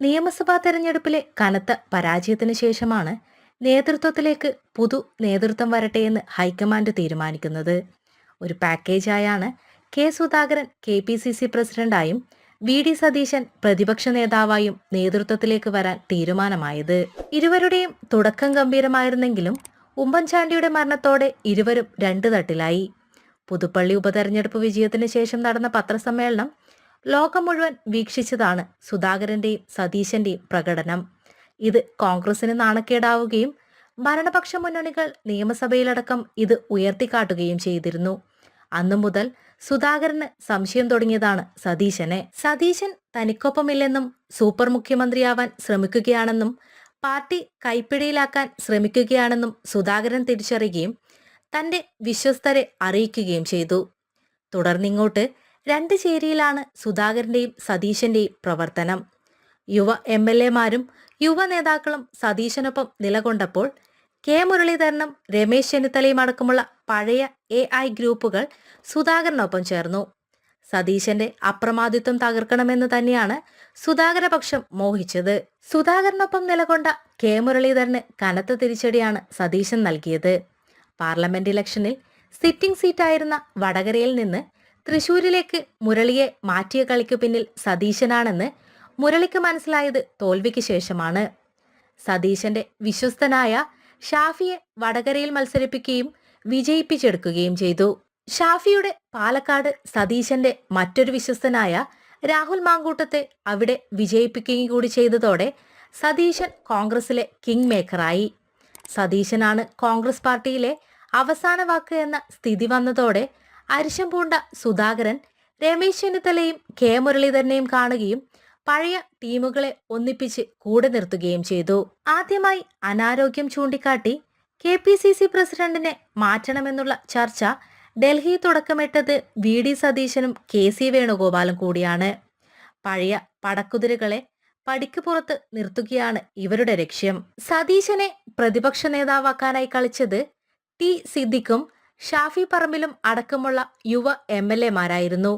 നിയമസഭാ തെരഞ്ഞെടുപ്പിലെ കനത്ത പരാജയത്തിന് ശേഷമാണ് നേതൃത്വത്തിലേക്ക് പുതു നേതൃത്വം വരട്ടെ എന്ന് ഹൈക്കമാൻഡ് തീരുമാനിക്കുന്നത്. ഒരു പാക്കേജായാണ് K Sudhakaran K P C C പ്രസിഡന്റായും V D Satheesan പ്രതിപക്ഷ നേതാവായും നേതൃത്വത്തിലേക്ക് വരാൻ തീരുമാനമായത്. ഇരുവരുടെയും തുടക്കം ഗംഭീരമായിരുന്നെങ്കിലും ഉമ്മൻചാണ്ടിയുടെ മരണത്തോടെ ഇരുവരും രണ്ടു തട്ടിലായി. പുതുപ്പള്ളി ഉപതെരഞ്ഞെടുപ്പ് വിജയത്തിന് ശേഷം നടന്ന പത്രസമ്മേളനം ലോകം മുഴുവൻ വീക്ഷിച്ചതാണ് സുധാകരന്റെയും സതീശന്റെയും പ്രകടനം. ഇത് കോൺഗ്രസിന് നാണക്കേടാവുകയും ഭരണപക്ഷ മുന്നണികൾ നിയമസഭയിലടക്കം ഇത് ഉയർത്തിക്കാട്ടുകയും ചെയ്തിരുന്നു. അന്നു മുതൽ സുധാകരന് സംശയം തുടങ്ങിയതാണ് സതീശനെ. സതീശൻ തനിക്കൊപ്പമില്ലെന്നും സൂപ്പർ മുഖ്യമന്ത്രിയാവാൻ ശ്രമിക്കുകയാണെന്നും പാർട്ടി കൈപ്പിടിയിലാക്കാൻ ശ്രമിക്കുകയാണെന്നും സുധാകരൻ തിരിച്ചറിയുകയും തന്റെ വിശ്വസ്തരെ അറിയിക്കുകയും ചെയ്തു. തുടർന്നിങ്ങോട്ട് രണ്ട് ചേരിയിലാണ് സുധാകരന്റെയും സതീശന്റെയും പ്രവർത്തനം. യുവ എം എൽ എമാരും യുവ നേതാക്കളും സതീശനൊപ്പം നിലകൊണ്ടപ്പോൾ കെ മുരളീധരനും രമേശ് ചെന്നിത്തലയും അടക്കമുള്ള പഴയ എ ഐ ഗ്രൂപ്പുകൾ സുധാകരനൊപ്പം ചേർന്നു. സതീശന്റെ അപ്രമാദിത്വം തകർക്കണമെന്ന് തന്നെയാണ് സുധാകരപക്ഷം മോഹിച്ചത്. സുധാകരനൊപ്പം നിലകൊണ്ട കെ മുരളീധരന് കനത്ത തിരിച്ചടിയാണ് സതീശൻ നൽകിയത്. പാർലമെന്റ് ഇലക്ഷനിൽ സിറ്റിംഗ് സീറ്റായിരുന്ന വടകരയിൽ നിന്ന് തൃശൂരിലേക്ക് മുരളിയെ മാറ്റിയ കളിക്കു പിന്നിൽ സതീശനാണെന്ന് മുരളിക്ക് മനസ്സിലായത് തോൽവിക്ക് ശേഷമാണ്. സതീശന്റെ വിശ്വസ്തനായ ഷാഫിയെ വടകരയിൽ മത്സരിപ്പിക്കുകയും വിജയിപ്പിച്ചെടുക്കുകയും ചെയ്തു. ഷാഫിയുടെ പാലക്കാട് സതീശന്റെ മറ്റൊരു വിശ്വസ്തനായ രാഹുൽ മാങ്കൂട്ടത്തെ അവിടെ വിജയിപ്പിക്കുകയും കൂടി ചെയ്തതോടെ സതീശൻ കോൺഗ്രസിലെ കിങ് മേക്കറായി. സതീശനാണ് കോൺഗ്രസ് പാർട്ടിയിലെ അവസാന വാക്ക് എന്ന സ്ഥിതി വന്നതോടെ അരിശം പൂണ്ട സുധാകരൻ രമേശ് ചെന്നിത്തലയും കെ. മുരളീധരനെയും കാണുകയും പഴയ ടീമുകളെ ഒന്നിപ്പിച്ച് കൂടെ നിർത്തുകയും ചെയ്തു. ആദ്യമായി അനാരോഗ്യം ചൂണ്ടിക്കാട്ടി കെ. പി. സി. സി പ്രസിഡന്റിനെ മാറ്റണമെന്നുള്ള ചർച്ച ഡൽഹി തുടക്കമിട്ടത് വി. ഡി. സതീശനും കെ. സി. വേണുഗോപാലും കൂടിയാണ്. പഴയ പടക്കുതിരകളെ പടിക്ക് പുറത്ത് നിർത്തുകയാണ് ഇവരുടെ ലക്ഷ്യം. സതീശനെ പ്രതിപക്ഷ നേതാവാക്കാനായി കളിച്ചത് ടി. സിദ്ദിഖും ഷാഫി പറമ്പിലും അടക്കമുള്ള യുവ എം എൽ എമാരായിരുന്നു.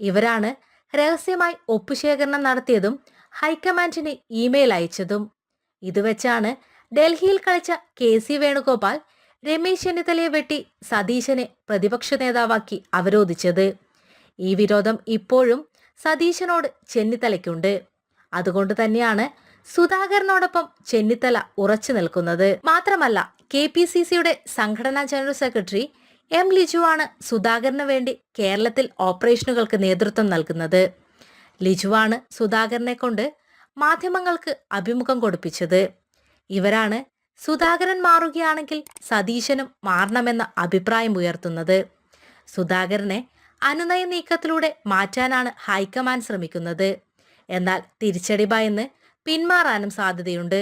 ഇവരാണ് രഹസ്യമായി ഒപ്പുശേഖരണം നടത്തിയതും ഹൈക്കമാൻഡിന് ഇമെയിൽ അയച്ചതും. ഇതുവെച്ചാണ് ഡൽഹിയിൽ കളിച്ച കെ സി വേണുഗോപാൽ രമേശ് ചെന്നിത്തലയെ വെട്ടി സതീശനെ പ്രതിപക്ഷ നേതാവാക്കി അവരോധിച്ചത്. ഈ വിരോധം ഇപ്പോഴും സതീശനോട് ചെന്നിത്തലയ്ക്കുണ്ട്. അതുകൊണ്ട് തന്നെയാണ് സുധാകരനോടൊപ്പം ചെന്നിത്തല ഉറച്ചു നിൽക്കുന്നത്. മാത്രമല്ല കെ പി സി സിയുടെ സംഘടനാ ജനറൽ സെക്രട്ടറി എം ലിജുവാണ് സുധാകരന് വേണ്ടി കേരളത്തിൽ ഓപ്പറേഷനുകൾക്ക് നേതൃത്വം നൽകുന്നത്. ലിജുവാണ് സുധാകരനെ കൊണ്ട് മാധ്യമങ്ങൾക്ക് അഭിമുഖം കൊടുപ്പിച്ചത്. ഇവരാണ് സുധാകരൻ മാറുകയാണെങ്കിൽ സതീശനും മാറണമെന്ന അഭിപ്രായം ഉയർത്തുന്നത്. സുധാകരനെ അനുനയ നീക്കത്തിലൂടെ മാറ്റാനാണ് ഹൈക്കമാൻഡ് ശ്രമിക്കുന്നത്. എന്നാൽ തിരിച്ചടി ഭയന്ന് പിന്മാറാനും സാധ്യതയുണ്ട്.